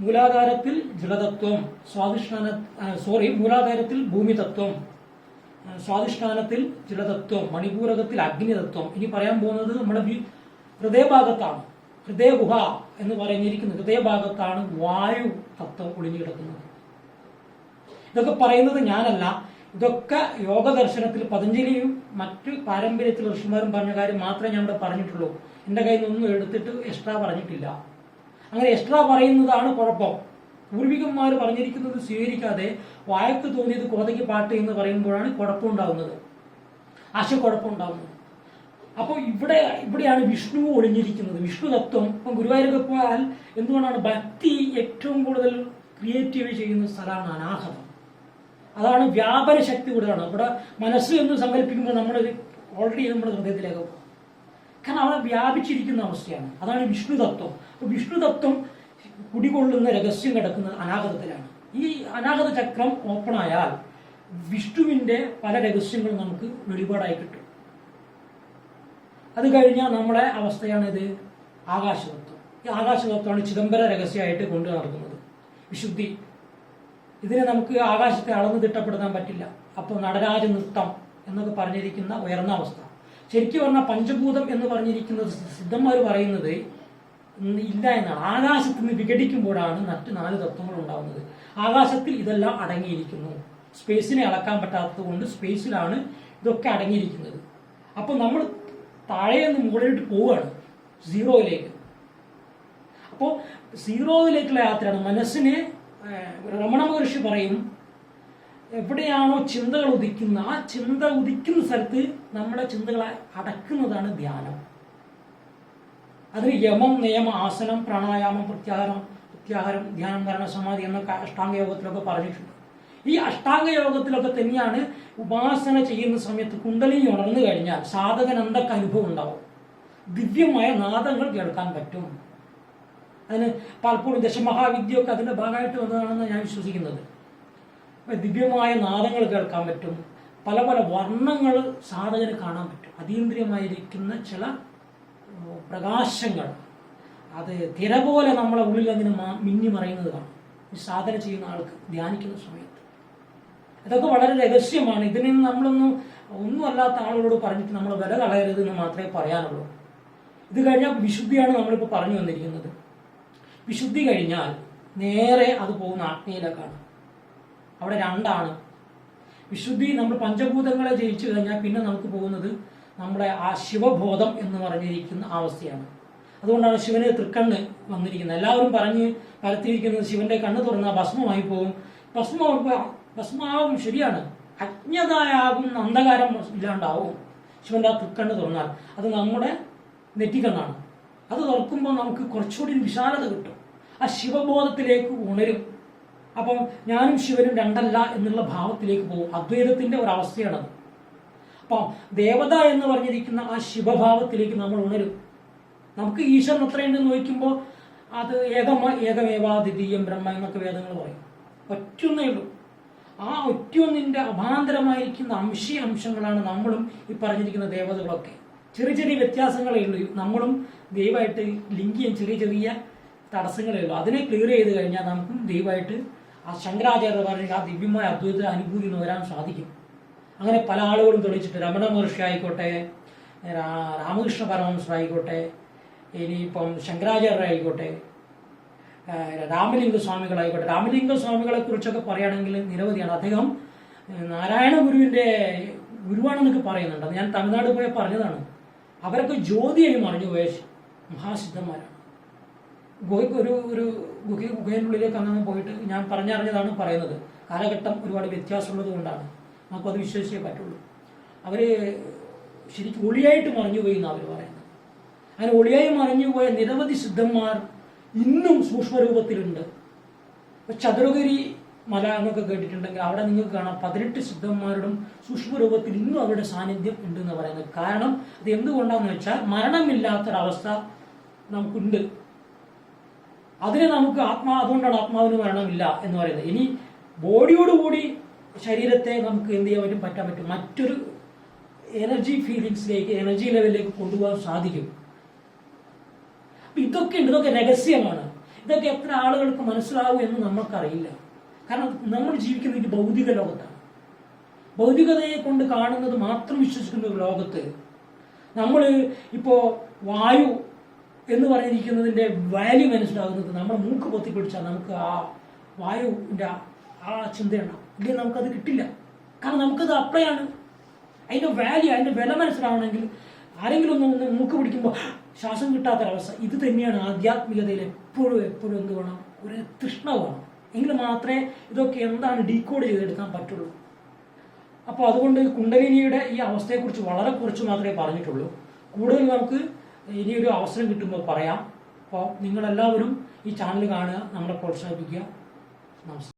മൂലാധാരത്തിൽ ജലതത്വം സ്വാധിഷ്ഠാന sorry മൂലാധാരത്തിൽ ഭൂമിതത്വം സ്വാധിഷ്ഠാനത്തിൽ ജലതത്വം മണിപൂരകത്തിൽ അഗ്നിതത്വം. ഇനി പറയാൻ പോകുന്നത് നമ്മുടെ ഹൃദയഭാഗത്താണ്. ഹൃദയഗുഹ എന്ന് പറഞ്ഞിരിക്കുന്നത് ഹൃദയഭാഗത്താണ് വായു തത്വം ഒളിഞ്ഞു കിടക്കുന്നത്. ഇതൊക്കെ പറയുന്നത് ഞാനല്ല. ഇതൊക്കെ യോഗ ദർശനത്തിൽ പതഞ്ജലിയും മറ്റു പാരമ്പര്യത്തിൽ ഋഷിമാരും പറഞ്ഞ കാര്യം മാത്രമേ ഞാൻ ഇവിടെ പറഞ്ഞിട്ടുള്ളൂ. എന്റെ കയ്യിൽ നിന്നൊന്നും എടുത്തിട്ട് എക്സ്ട്രാ പറഞ്ഞിട്ടില്ല. അങ്ങനെ എക്സ്ട്രാ പറയുന്നതാണ് കുഴപ്പം. പൂർവികന്മാർ പറഞ്ഞിരിക്കുന്നത് സ്വീകരിക്കാതെ വായക്ക് തോന്നിയത് കോതയ്ക്ക് പാട്ട് എന്ന് പറയുമ്പോഴാണ് കുഴപ്പമുണ്ടാകുന്നത് ആശയക്കുഴപ്പമുണ്ടാകുന്നത് അപ്പോൾ ഇവിടെ ഇവിടെയാണ് വിഷ്ണു ഒളിഞ്ഞിരിക്കുന്നത്. വിഷ്ണു തത്വം. ഇപ്പം ഗുരുവായൂരൊക്കെ പോയാൽ എന്തുകൊണ്ടാണ് ഭക്തി ഏറ്റവും കൂടുതൽ ക്രിയേറ്റീവ് ചെയ്യുന്ന സ്ഥലമാണ് അനാഹതം. അതാണ് വ്യാപന ശക്തി കൂടുതലാണ്. ഇവിടെ മനസ്സ് എന്ന് സങ്കല്പിക്കുമ്പോൾ നമ്മൾ ഓൾറെഡി നമ്മുടെ ഹൃദയത്തിലേക്ക് പോകും. കാരണം അവിടെ വ്യാപിച്ചിരിക്കുന്ന അവസ്ഥയാണ്. അതാണ് വിഷ്ണു തത്വം. അപ്പോൾ വിഷ്ണു തത്വം കുടികൊള്ളുന്ന രഹസ്യം കിടക്കുന്നത് അനാഗതത്തിലാണ്. ഈ അനാഗത ചക്രം ഓപ്പൺ ആയാൽ വിഷ്ണുവിന്റെ പല രഹസ്യങ്ങളും നമുക്ക് വെളിപാടായി കിട്ടും. അത് കഴിഞ്ഞാൽ നമ്മളെ അവസ്ഥയാണിത് ആകാശതത്വം. ഈ ആകാശതത്വമാണ് ചിദംബര രഹസ്യമായിട്ട് കൊണ്ടു നടക്കുന്നത്. വിശുദ്ധി. ഇതിനെ നമുക്ക് ആകാശത്തെ അളന്ന് തിട്ടപ്പെടുത്താൻ പറ്റില്ല. അപ്പോൾ നടരാജ നൃത്തം എന്നൊക്കെ പറഞ്ഞിരിക്കുന്ന ഉയർന്ന അവസ്ഥ. ശരിക്കും പറഞ്ഞാൽ പഞ്ചഭൂതം എന്ന് പറഞ്ഞിരിക്കുന്നത് സിദ്ധന്മാർ പറയുന്നത് ഇല്ല എന്ന്. ആകാശത്ത് നിന്ന് വിഘടിക്കുമ്പോഴാണ് മറ്റ് നാല് തത്വങ്ങൾ ഉണ്ടാകുന്നത് ആകാശത്തിൽ ഇതെല്ലാം അടങ്ങിയിരിക്കുന്നു. സ്പേസിനെ അളക്കാൻ പറ്റാത്തത് കൊണ്ട് സ്പേസിലാണ് ഇതൊക്കെ അടങ്ങിയിരിക്കുന്നത്. അപ്പോൾ നമ്മൾ താഴെ നിന്ന് മുകളിലോട്ട് പോവുകയാണ്. സീറോയിലേക്ക്. അപ്പോൾ സീറോയിലേക്കുള്ള യാത്രയാണ്. മനസ്സിനെ രമണ മഹർഷി പറയും എവിടെയാണോ ചിന്തകൾ ഉദിക്കുന്ന ആ ചിന്ത ഉദിക്കുന്ന സ്ഥലത്ത് നമ്മുടെ ചിന്തകളെ അടക്കുന്നതാണ് ധ്യാനം. അതിന് യമം നിയമ ആസനം പ്രാണായാമം പ്രത്യാഹാരം പ്രത്യാഹാരം ധ്യാനം ധാരണ സമാധി എന്നൊക്കെ അഷ്ടാംഗ യോഗത്തിലൊക്കെ പറഞ്ഞിട്ടുണ്ട്. ഈ അഷ്ടാംഗ യോഗത്തിലൊക്കെ തന്നെയാണ് ഉപാസന ചെയ്യുന്ന സമയത്ത് കുണ്ടലിനി ഉണർന്നു കഴിഞ്ഞാൽ സാധകൻ എന്തൊക്കെ അനുഭവം ഉണ്ടാവും? ദിവ്യമായ നാദങ്ങൾ കേൾക്കാൻ പറ്റും. അതിന് പലപ്പോഴും ദശമഹാവിദ്യയൊക്കെ അതിന്റെ ഭാഗമായിട്ട് വന്നതാണെന്ന് ഞാൻ വിശ്വസിക്കുന്നത്. ദിവ്യമായ നാദങ്ങൾ കേൾക്കാൻ പറ്റും. പല പല വർണങ്ങൾ സാധകന് കാണാൻ പറ്റും. അതീന്ദ്രിയമായിരിക്കുന്ന ചില പ്രകാശങ്ങൾ. അത് തിര പോലെ നമ്മളെ ഉള്ളിൽ അങ്ങനെ മിന്നി മറയുന്നത് കാണും. ഈ സാധന ചെയ്യുന്ന ആൾക്ക് ധ്യാനിക്കുന്ന സമയത്ത്. ഇതൊക്കെ വളരെ രഹസ്യമാണ്. ഇതിനെ നമ്മളൊന്നും ഒന്നും അല്ലാത്ത ആളുകളോട് പറഞ്ഞിട്ട് നമ്മൾ വില കളയരുത് എന്ന് മാത്രമേ പറയാനുള്ളൂ. ഇത് കഴിഞ്ഞാൽ വിശുദ്ധിയാണ് നമ്മളിപ്പോൾ പറഞ്ഞു വന്നിരിക്കുന്നത്. വിശുദ്ധി കഴിഞ്ഞാൽ നേരെ അത് പോകുന്ന ആത്മീയയിലേക്കാണ് അവിടെ രണ്ടാണ്. വിശുദ്ധി നമ്മൾ പഞ്ചഭൂതങ്ങളെ ജയിച്ചു കഴിഞ്ഞാൽ പിന്നെ നമുക്ക് പോകുന്നത് നമ്മുടെ ആ ശിവബോധം എന്ന് പറഞ്ഞിരിക്കുന്ന അവസ്ഥയാണ്. അതുകൊണ്ടാണ് ശിവന് തൃക്കണ്ണ് വന്നിരിക്കുന്നത്. എല്ലാവരും പറഞ്ഞ് പരത്തിയിരിക്കുന്നത് ശിവന്റെ കണ്ണ് തുറന്നാൽ ഭസ്മമായി പോകും. ഭസ്മ ഭസ്മാവും ശരിയാണ്. അജ്ഞതായാകും അന്ധകാരം ഇല്ലാണ്ടാവും. ശിവന്റെ ആ തൃക്കണ്ണ് തുറന്നാൽ അത് നമ്മുടെ നെറ്റിക്കണ്ണാണ്. അത് തുറക്കുമ്പോൾ നമുക്ക് കുറച്ചുകൂടി വിശാലത കിട്ടും. ആ ശിവബോധത്തിലേക്ക് ഉണരും. അപ്പം ഞാനും ശിവനും രണ്ടല്ല എന്നുള്ള ഭാവത്തിലേക്ക് പോകും. അദ്വൈതത്തിന്റെ ഒരു അവസ്ഥയാണത് അപ്പം ദേവത എന്ന് പറഞ്ഞിരിക്കുന്ന ആ ശിവഭാവത്തിലേക്ക് നമ്മൾ ഉണരും. നമുക്ക് ഈശ്വരൻ എത്രയുണ്ടെന്ന് നോക്കുമ്പോൾ അത് ഏകമ ഏകമേവാദ്വിതീയം ബ്രഹ്മ എന്നൊക്കെ വേദങ്ങൾ പറയും. ഒറ്റൊന്നേ ഉള്ളൂ. ആ ഒറ്റൊന്നിന്റെ അഭാന്തരമായിരിക്കുന്ന അംശീ അംശങ്ങളാണ് നമ്മളും ഈ പറഞ്ഞിരിക്കുന്ന ദേവതകളൊക്കെ. ചെറിയ ചെറിയ വ്യത്യാസങ്ങളേ ഉള്ളൂ. നമ്മളും ദൈവമായിട്ട് ലിങ്ക് ചെയ്യാൻ ചെറിയ ചെറിയ തടസ്സങ്ങളേ ഉള്ളൂ. അതിനെ ക്ലിയർ ചെയ്ത് കഴിഞ്ഞാൽ നമുക്കും ദൈവമായിട്ട് ആ ശങ്കരാചാര്യ പറഞ്ഞ ആ ദിവ്യമായ അദ്വൈത അനുഭൂതി എന്ന് വരാൻ സാധിക്കും. അങ്ങനെ പല ആളുകളും തെളിയിച്ചിട്ട് രമണ മഹർഷി ആയിക്കോട്ടെ രാമകൃഷ്ണ പരമഹംസർ ആയിക്കോട്ടെ ഇനിയിപ്പം ശങ്കരാചാര്യ ആയിക്കോട്ടെ രാമലിംഗ സ്വാമികളായിക്കോട്ടെ രാമലിംഗ സ്വാമികളെ കുറിച്ചൊക്കെ പറയുകയാണെങ്കിൽ നിരവധിയാണ്. അദ്ദേഹം നാരായണ ഗുരുവിന്റെ ഗുരുവാണെന്നൊക്കെ പറയുന്നുണ്ട്. ഞാൻ തമിഴ്നാട് പോയി പറഞ്ഞതാണ്. അവരൊക്കെ ജ്യോതിയായി മറിഞ്ഞു പോയ മഹാസിദ്ധന്മാരാണ്. ഗുഹയ്ക്ക് ഒരു ഒരു ഗുഹ ഗുഹേനുള്ളിലേക്ക് അങ്ങനെ പോയിട്ട് ഞാൻ പറഞ്ഞറിഞ്ഞതാണ് പറയുന്നത്. കാലഘട്ടം ഒരുപാട് വ്യത്യാസമുള്ളത് കൊണ്ടാണ്. നമുക്കത് വിശ്വസിച്ചേ പറ്റുള്ളൂ. അവർ ശരിക്കും ഒളിയായിട്ട് മറിഞ്ഞു പോയി എന്നാണ് അവർ പറയുന്നത്. അങ്ങനെ ഒളിയായി മറിഞ്ഞു പോയ നിരവധി സിദ്ധന്മാർ ഇന്നും സൂക്ഷ്മരൂപത്തിലുണ്ട്. ചതുരഗിരി മല എന്നൊക്കെ കേട്ടിട്ടുണ്ടെങ്കിൽ അവിടെ നിങ്ങൾക്ക് കാണാം പതിനെട്ട് സിദ്ധന്മാരുടെ സൂക്ഷ്മരൂപത്തിൽ ഇന്നും അവരുടെ സാന്നിധ്യം ഉണ്ടെന്ന് പറയുന്നത്. കാരണം അത് എന്തുകൊണ്ടാന്ന് വെച്ചാൽ മരണമില്ലാത്തൊരവസ്ഥ നമുക്കുണ്ട്. അതിനെ നമുക്ക് ആത്മാ അതുകൊണ്ടാണ് ആത്മാവിന് മരണമില്ല എന്ന് പറയുന്നത്. ഇനി ബോഡിയോടുകൂടി ശരീരത്തെ നമുക്ക് എന്ത് ചെയ്യാൻ പറ്റും? പറ്റാൻ പറ്റും. മറ്റൊരു എനർജി ഫീലിങ്സിലേക്ക് എനർജി ലെവലിലേക്ക് കൊണ്ടുപോകാൻ സാധിക്കും. ഇതൊക്കെ ഉണ്ട്. ഇതൊക്കെ രഹസ്യമാണ്. ഇതൊക്കെ എത്ര ആളുകൾക്ക് മനസ്സിലാവും എന്ന് നമുക്കറിയില്ല കാരണം നമ്മൾ ജീവിക്കുന്ന ഇത് ഭൗതിക ലോകത്താണ്. ഭൗതികതയെ കൊണ്ട് കാണുന്നത് മാത്രം വിശ്വസിക്കുന്ന ഒരു ലോകത്ത് നമ്മൾ ഇപ്പോൾ വായു എന്ന് പറഞ്ഞിരിക്കുന്നതിന്റെ വാല്യൂ മനസ്സിലാകുന്നത് നമ്മൾ മൂക്ക് പൊത്തിപ്പിടിച്ചാൽ നമുക്ക് ആ വായുവിന്റെ ആ- ചിന്തയുണ്ടാവും ഇല്ലെങ്കിൽ നമുക്കത് കിട്ടില്ല. കാരണം നമുക്കത് അപ്ലൈ ആണ്. അതിന്റെ വാല്യൂ അതിന്റെ വില മനസ്സിലാവണമെങ്കിൽ ആരെങ്കിലും ഒന്ന് മൂക്ക് പിടിക്കുമ്പോൾ ശ്വാസം കിട്ടാത്തൊരവസ്ഥ. ഇത് തന്നെയാണ് ആധ്യാത്മികതയിൽ എപ്പോഴും എപ്പോഴും എന്ത് വേണം? ഒരു തൃഷ്ണ വേണം. എങ്കിൽ മാത്രമേ ഇതൊക്കെ എന്താണ് ഡീകോഡ് ചെയ്തെടുക്കാൻ പറ്റുള്ളൂ. അപ്പോൾ അതുകൊണ്ട് കുണ്ടലിനിയുടെ ഈ അവസ്ഥയെക്കുറിച്ച് വളരെ കുറച്ച് മാത്രമേ പറഞ്ഞിട്ടുള്ളൂ. കൂടുതൽ നമുക്ക് ഇനിയൊരു അവസരം കിട്ടുമ്പോൾ പറയാം. അപ്പോൾ നിങ്ങളെല്ലാവരും ഈ ചാനൽ കാണുക നമ്മളെ പ്രോത്സാഹിപ്പിക്കുക. നമസ്കാരം.